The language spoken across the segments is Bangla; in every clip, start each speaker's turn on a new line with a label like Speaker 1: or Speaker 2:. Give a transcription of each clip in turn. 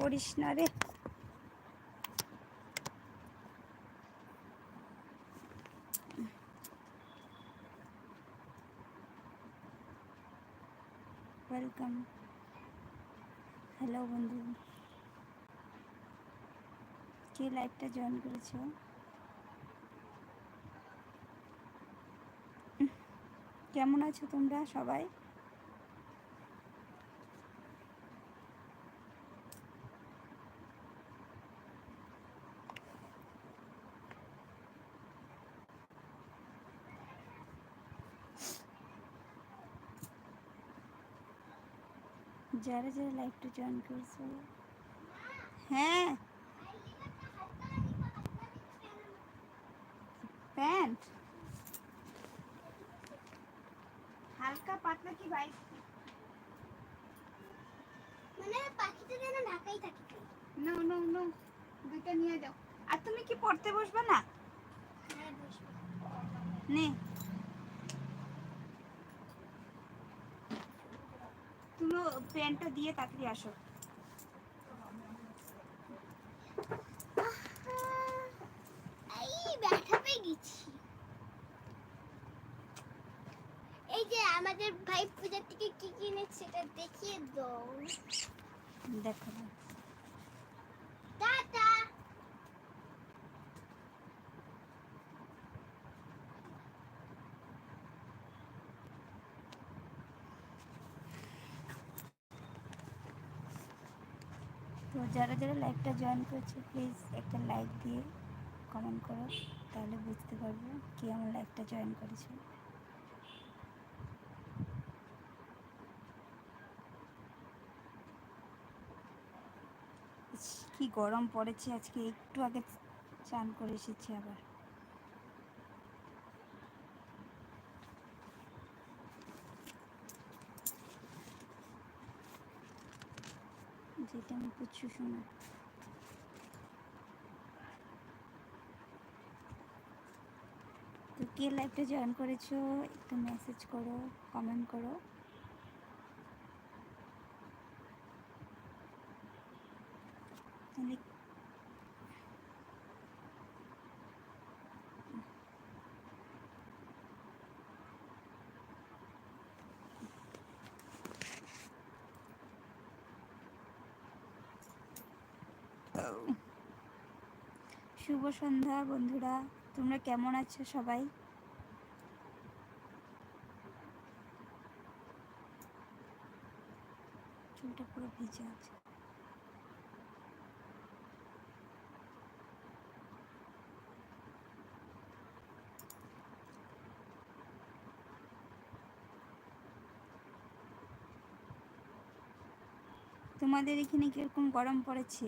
Speaker 1: করিস না রে। ওয়েলকাম হ্যালো বন্ধু। কে লাইভটা জয়েন করেছ? কেমন আছো তোমরা সবাই? যারা যারা লাইভটা জয়েন করেছ। হ্যাঁ। প্যান্ট। হালকা পাতলা কি বাইক
Speaker 2: মানে পাখিটা যেন ঢাকাই থাকে।
Speaker 1: নো নো নো দুইটা নিয়ে যাও। আর তুমি কি পড়তে বসবে না?
Speaker 2: হ্যাঁ বসবে।
Speaker 1: নে তুমি প্যান্টটা দিয়ে তাড়াতাড়ি আসো।
Speaker 2: এই ব্যথা পেয়ে গেছি। এই যে আমাদের ভাই পূজার থেকে কি কিনেছে সেটা দেখিয়ে দাও।
Speaker 1: দেখো
Speaker 2: টাটা
Speaker 1: তো যারা যারা লাইভটা জয়েন করেছে প্লিজ একটা লাইক দিয়ে কমেন্ট করো, তাহলে বুঝতে পারব কি আমার লাইভটা জয়েন করেছে। কি গরম পড়েছে, আজকে একটু আগে চান করে এসেছি আবার। যেটা আমি পুচ্ছু শোনা। তো কে লাইভটা জয়েন করেছ, একটু মেসেজ করো কমেন্ট করো। তাহলে শুভ সন্ধ্যা, বন্ধুরা। তোমরা কেমন আছো সবাই? চুলটা পুরো ভিজে আছে। তোমাদের এখানে কীরকম গরম পড়েছে?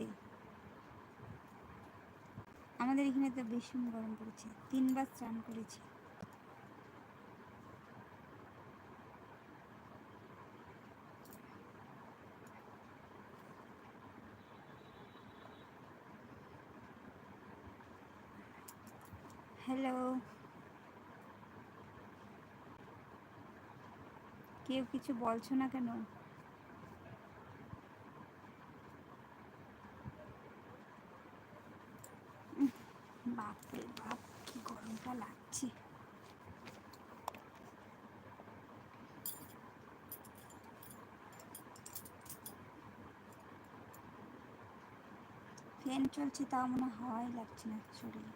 Speaker 1: আমাদের এখানে তো ভীষণ গরম পড়েছে তিনবার স্নান করেছি। হ্যালো কেউ কিছু বলছো না কেন বাপরে বাপ কি গরমটা লাগছে ফ্যান চলছে তাও মনে হয় লাগছে না শরীরে।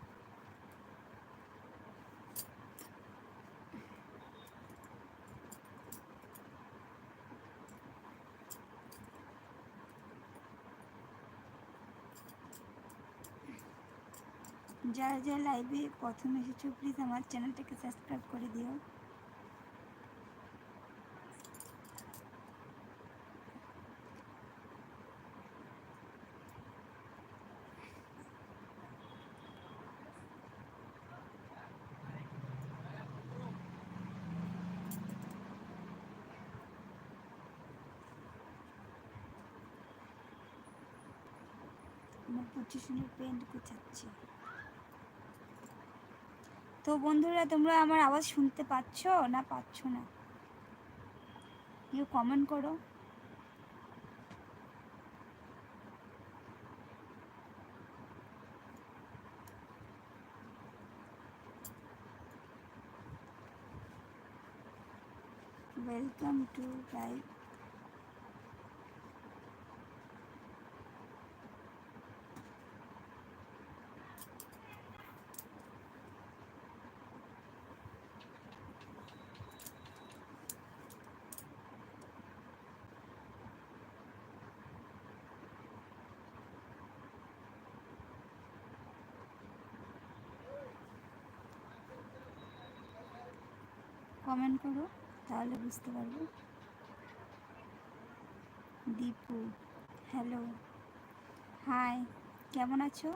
Speaker 1: যারা যারা লাইভে প্রথম এসেছ প্লিজ আমার চ্যানেলটাকে সাবস্ক্রাইব করে দিও। আমার তো বন্ধুরা, তোমরা আমার আওয়াজ শুনতে পাচ্ছ না পাচ্ছ না? কেউ কমেন্ট করো। ওয়েলকাম টু live কমেন্ট করো তাহলে বুঝতে পারব। দীপু হ্যালো হাই কেমন আছো?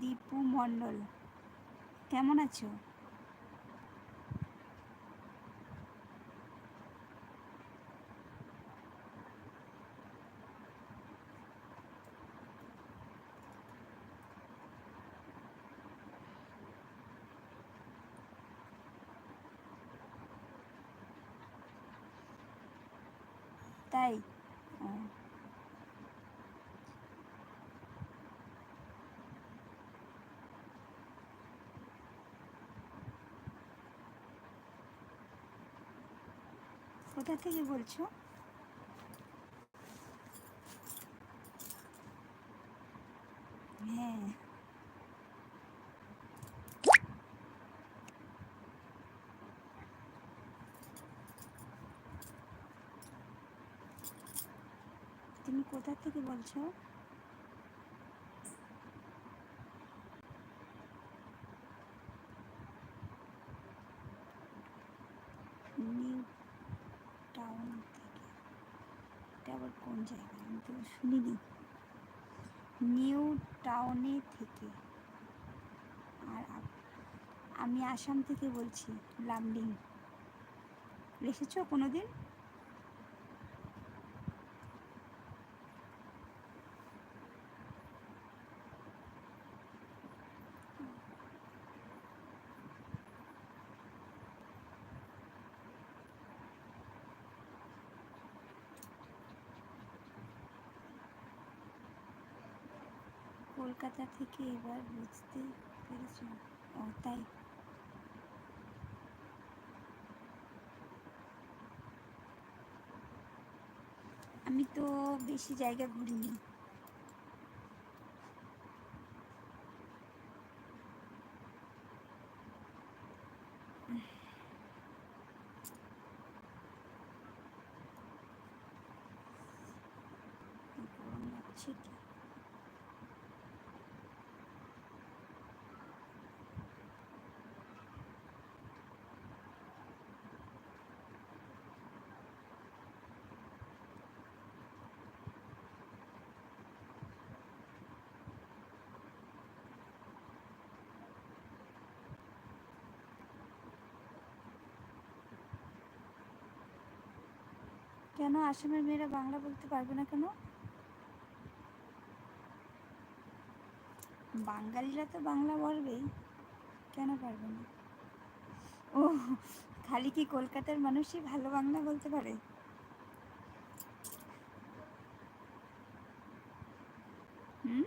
Speaker 1: দীপু মণ্ডল কেমন আছো? তাই? কোথা থেকে বলছো হ্যাঁ তুমি কোথা থেকে বলছো? নিউ টাউন থেকে। এটা আবার কোন জায়গা? আমি তো শুনিনি। নিউ টাউনে থেকে। আর আমি আসাম থেকে বলছি, লামডিং। এসেছ কোনো দিন কলকাতা থেকে এবার বুঝতে পেরেছ ও তাই আমি তো বেশি জায়গা ঘুরিনি গরম লাগছে কি কেন আসামের মেয়েরা বাংলা বলতে পারবে না কেন? বাঙালিরা তো বাংলা বলবেই, কেন পারবে না? ও, খালি কি কলকাতার মানুষই ভালো বাংলা বলতে পারে? হুম?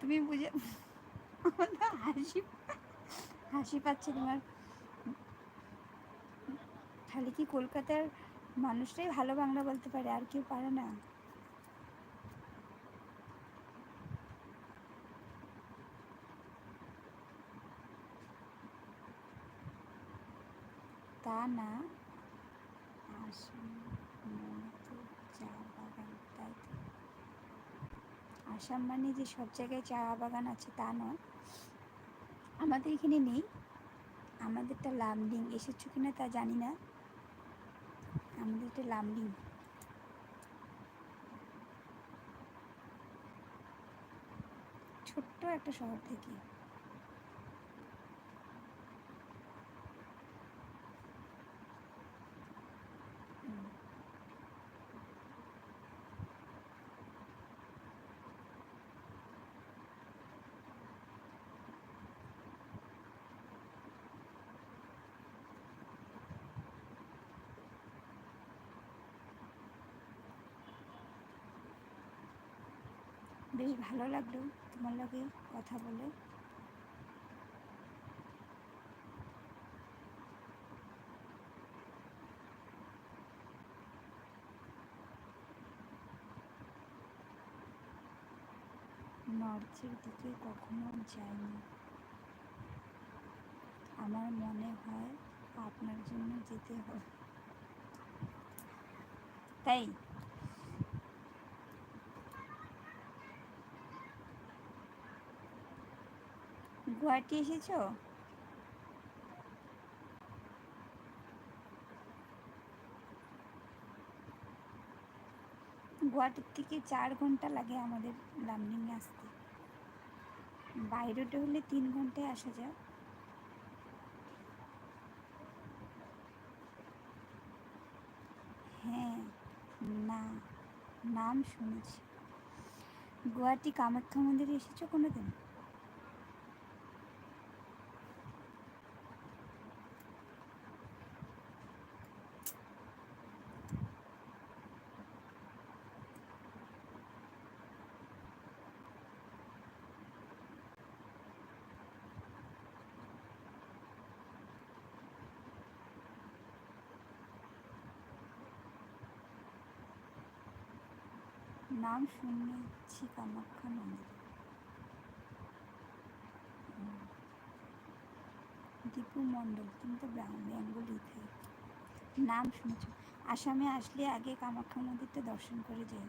Speaker 1: তুমি বুঝে হাসি হাসি পাচ্ছে তোমার। খালি কি কলকাতার মানুষরাই ভালো বাংলা বলতে পারে? আর কেউ পারে না? তা না। আসাম মানে মানে যে সব জায়গায় চা বাগান আছে তা নয়। আমাদের এখানে নেই। আমাদেরটা লামডিং, এসেছ কিনা তা জানি না। আমাদেরটা লামডিং। ছোট্ট একটা শহর থেকে। বেশ ভালো লাগল তোমার লগে কথা বলে। নর্থের দিকে কখনো যাইনি। আমার মনে হয় আপনার জন্য যেতে হবে। তাই গুয়াহাটি এসেছ? গুয়াহাটির থেকে চার ঘণ্টা লাগে আমাদের লামডিংয়ে আসতে। বাইরেটা হলে তিন ঘন্টায় আসা যায়। হ্যাঁ না, নাম শুনেছি। গুয়াহাটি কামাখ্যা মন্দিরে এসেছ কোনো দিন নাম শুনেছি কামাখ্যা মন্দির। দীপু মণ্ডল কিন্তু বেঙ্গলিতে নাম শুনেছ আসামে আসলে আগে কামাখ্যা মন্দিরটা দর্শন করে যাই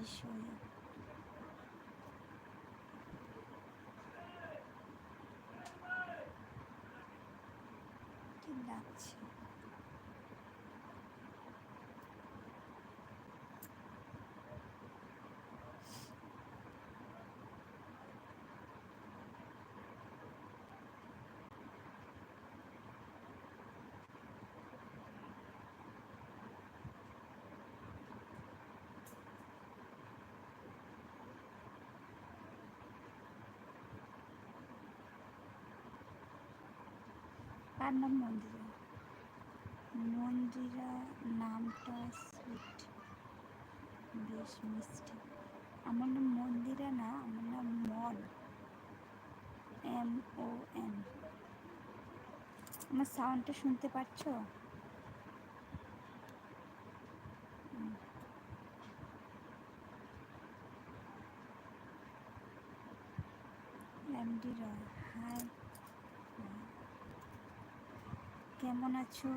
Speaker 1: বিষয়ে কি লাগছে কার নাম মন্দিরা? মন্দিরা নামটা সুইট বেশ মিষ্টি। আমার নাম মন্দিরা না, আমার নাম মন। এম ও এন আমার সাউন্ডটা শুনতে পাচ্ছ হুম। এমডি রয় হাই কেমন আছো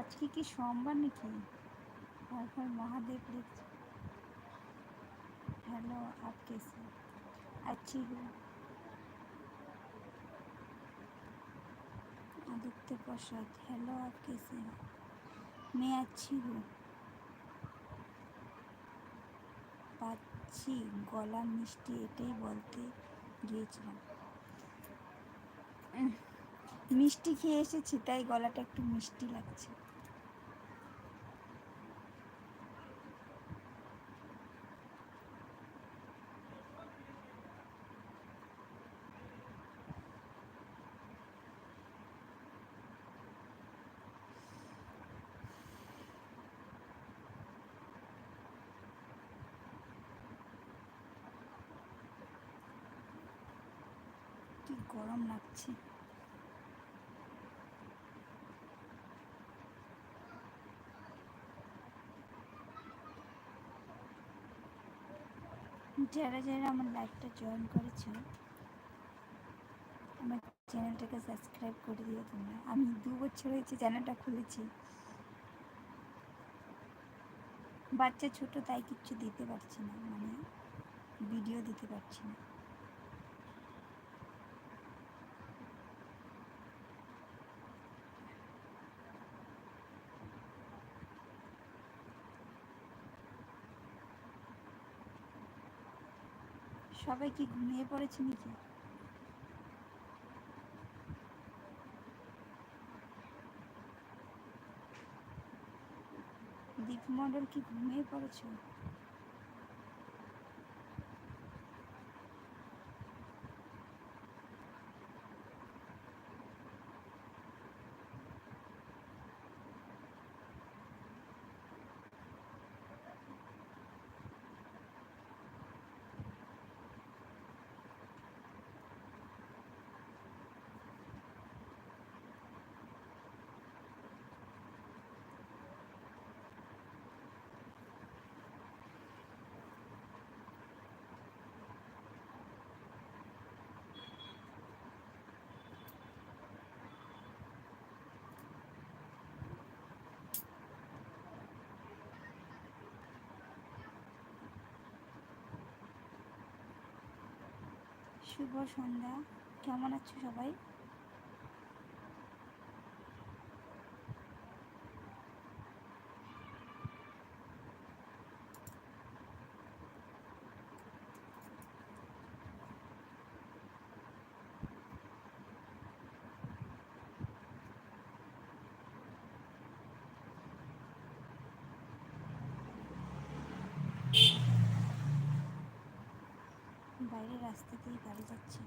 Speaker 1: আজকে কি সোমবার নাকি हर हर महादेव लिख हेलो आप कैसे अच्छी हूँ आदित्य प्रसाद हेलो आप कैसे हो मैं अच्छी हूँ পাচ্ছি গলা মিষ্টি এটাই বলতে গিয়েছিলাম। মিষ্টি খেয়ে এসেছি তাই গলাটা একটু মিষ্টি লাগছে কি গরম লাগছে যারা যারা আমার লাইফটা জয়েন করেছ আমার চ্যানেলটাকে সাবস্ক্রাইব করে দিও তোমরা। আমি দু বছর হয়েছে চ্যানেলটা খুলেছি। বাচ্চা ছোট, তাই কিচ্ছু দিতে পারছি না। মানে ভিডিও দিতে পারছি না। সবাই কি ঘুমিয়ে পড়েছে নাকি দীপ মণ্ডল কি ঘুমিয়ে পড়েছো? শুভ সন্ধ্যা। কেমন আছো সবাই? রাস্তা দিয়ে গাড়ি যাচ্ছে।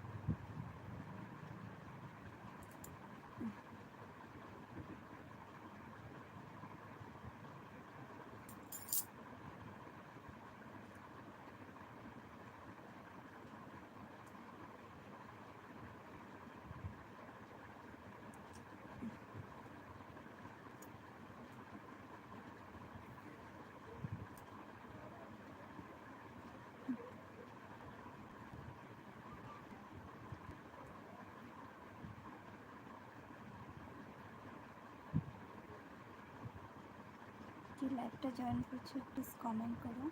Speaker 1: কি লাইভটা জয়েন করছো প্লিজ কমেন্ট করো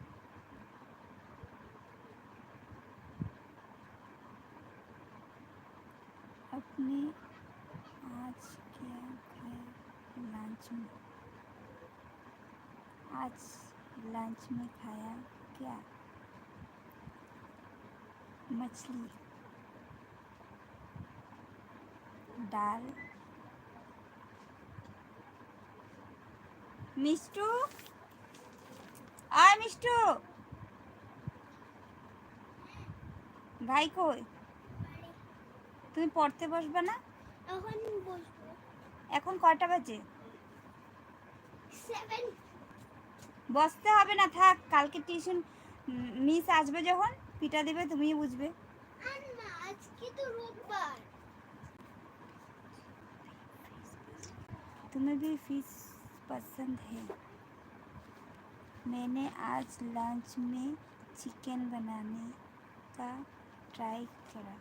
Speaker 1: अपने आज क्या खाया लंच में आज लंच में खाया क्या मछली दाल মিষ্টু? আয় মিষ্টু। ভাই কই? তুমি পড়তে বসবে না?
Speaker 2: এখন বসবো।
Speaker 1: এখন কয়টা বাজে? বসতে হবে না থাক কালকে টিউশন মিস আসবে যখন পিটা দেবে তুমি বুঝবে।
Speaker 2: আজকে তো রোববার।
Speaker 1: তুমি বি ফিস पसंद है। मैंने आज लंच में चिकन बनाने का ट्राई करा,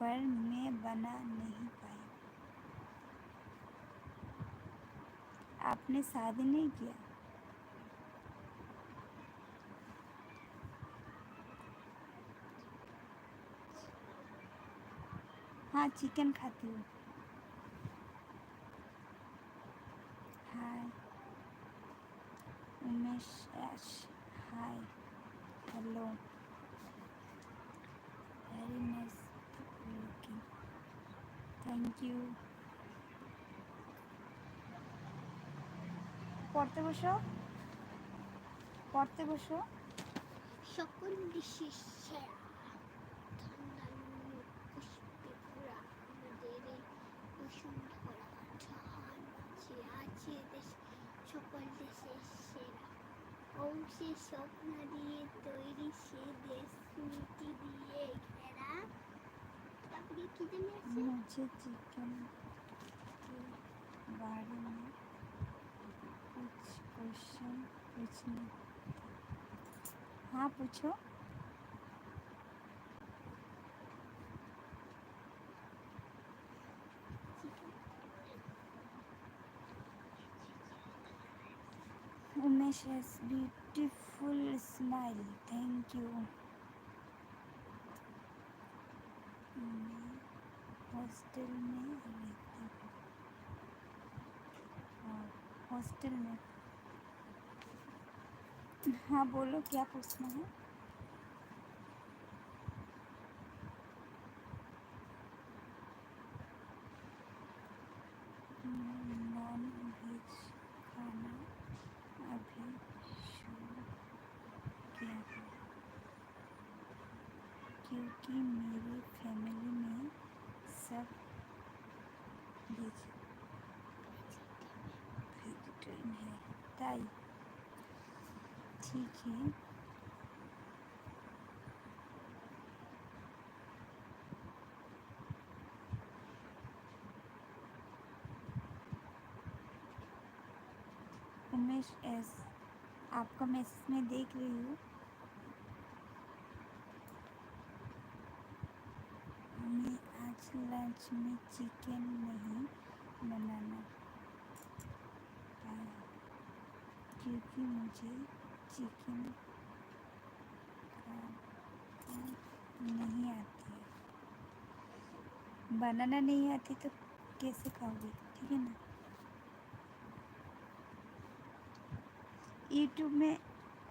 Speaker 1: पर मैं बना नहीं पाई आपने शादी नहीं किया? हाँ चिकन खाती हूँ। Umesh ash hi hello very nice looking thank you পড়তে বসো। পড়তে বসো।
Speaker 2: সকল বিশ্বের সেরা সকল দেশের অংশে স্বপ্ন দিয়ে তৈরি সে দেশ স্মৃতি দিয়ে ঘেরা তারপরে কি জানি আছে
Speaker 1: मुझे चिकन के बारे में कुछ क्वेश्चन पूछने हाँ पूछो beautiful smile. Thank you. मैं हॉस्टल में रहती हॉस्टल में। हाँ बोलो, क्या पूछना है क्योंकि मेरी फैमिली में सब वेजिटेरियन है ताई ठीक है उमेश एस आपका मैसेज मैं देख रही हूँ मैं आज लंच में चिकन नहीं बनाना क्योंकि मुझे चिकन नहीं आती है। बनाना नहीं आती तो कैसे खाओगे? ठीक है ना? यूट्यूब में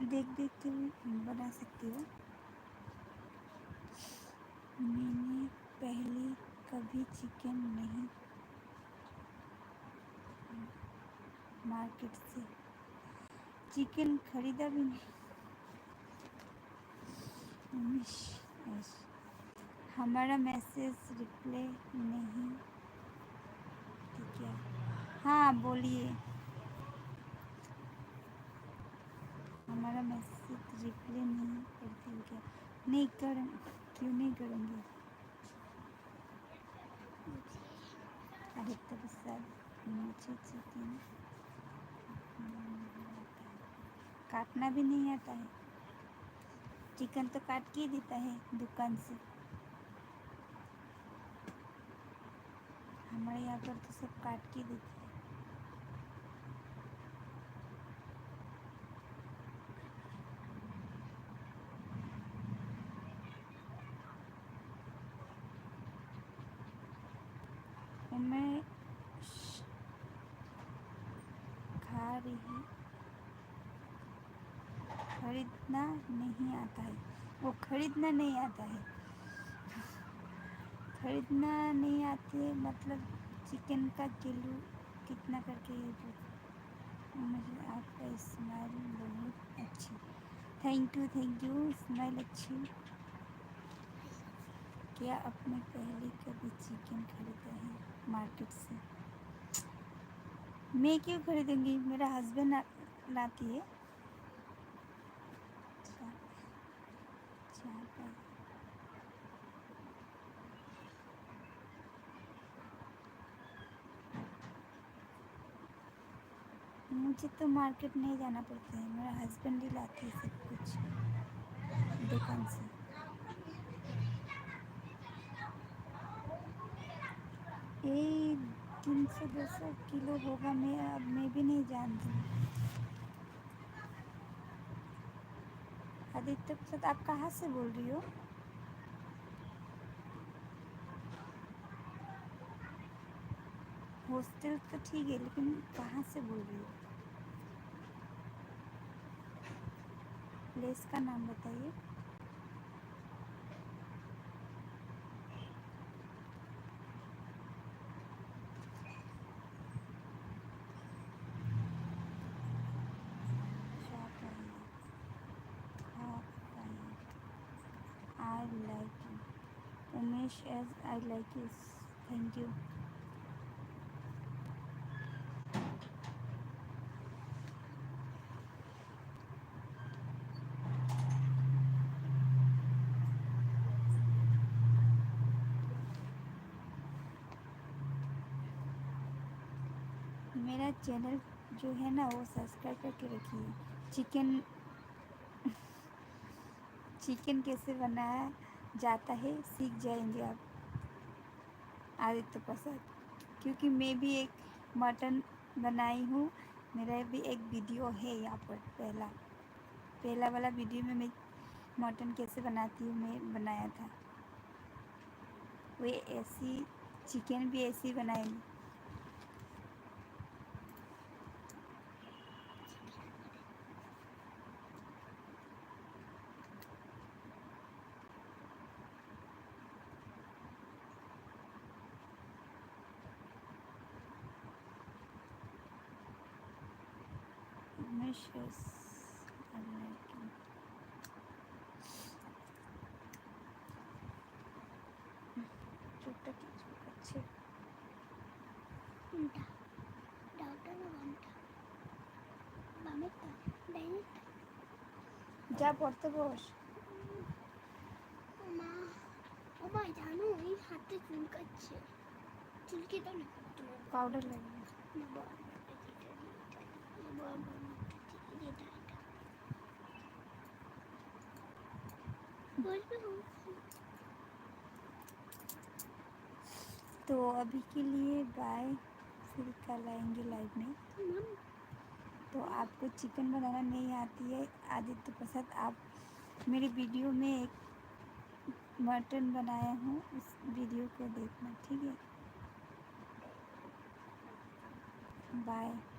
Speaker 1: देख देख के बना सकती हो। मैंने पहले कभी चिकन नहीं। मार्केट से। चिकन खरीदा भी नहीं। हमारा मैसेज रिप्लाई नहीं। ठीक है हाँ बोलिए। हमारा मैसेज रिप्लाई नहीं करते क्या? नहीं, कर। क्यों नहीं करेंगे? सब मुझे चिकन काटना भी नहीं आता है। चिकन तो काट के ही देता है दुकान से। हमारे यहाँ पर तो सब काट के देते हैं और मैं श- खा रही खरीदना नहीं आता है वो खरीदना नहीं आता है। खरीदना नहीं आते मतलब चिकन का किलो कितना करके ये जो? मुझे आपका स्माइल बहुत अच्छी। Thank you thank you smile अच्छी। क्या आपने पहले कभी चिकन खरीदा है मार्केट से? मैं क्यों खरीदूँगी? मेरा हस्बैंड लाती है अच्छा, अच्छा, भाई। मुझे तो मार्केट नहीं जाना पड़ता है। मेरा हस्बैंड ही लाते हैं सब कुछ। दुकान से। ये तीन सौ दो सौ किलो होगा, मैं अब मैं भी नहीं जानती। आदित्य प्रसाद, आप कहाँ से बोल रही हो? हॉस्टल तो ठीक है, लेकिन कहाँ से बोल रही हो? प्लेस का नाम बताइए I like you. Umesh as I like you. Thank you. मेरा चैनल जो है ना, वो सब्सक्राइब करके रखिए। चिकन चिकन कैसे बनाया जाता है, सीख जाएँगे आप। आदित्य प्रसाद क्योंकि मैं भी एक मटन बनाई हूँ। मेरा भी एक वीडियो है यहाँ पर, पहला। पहला वाला वीडियो में मैं मटन कैसे बनाती हूँ, मैं बनाया था। वे ऐसी, चिकन भी ऐसी बनाएँगे। this. I like যা পড়তে বস
Speaker 2: মা ও ভাই জানো এই হাতে চুলকাচ্ছে চুলকে তো না
Speaker 1: পাউডার লাগবে
Speaker 2: না
Speaker 1: तो अभी के लिए बाय फिर कल आएँगे लाइव में. तो आपको चिकन बनाना नहीं आती है. आदित्य प्रसाद, आप मेरे वीडियो में एक मटन बनाया हूँ. उस वीडियो को देखना, ठीक है? बाय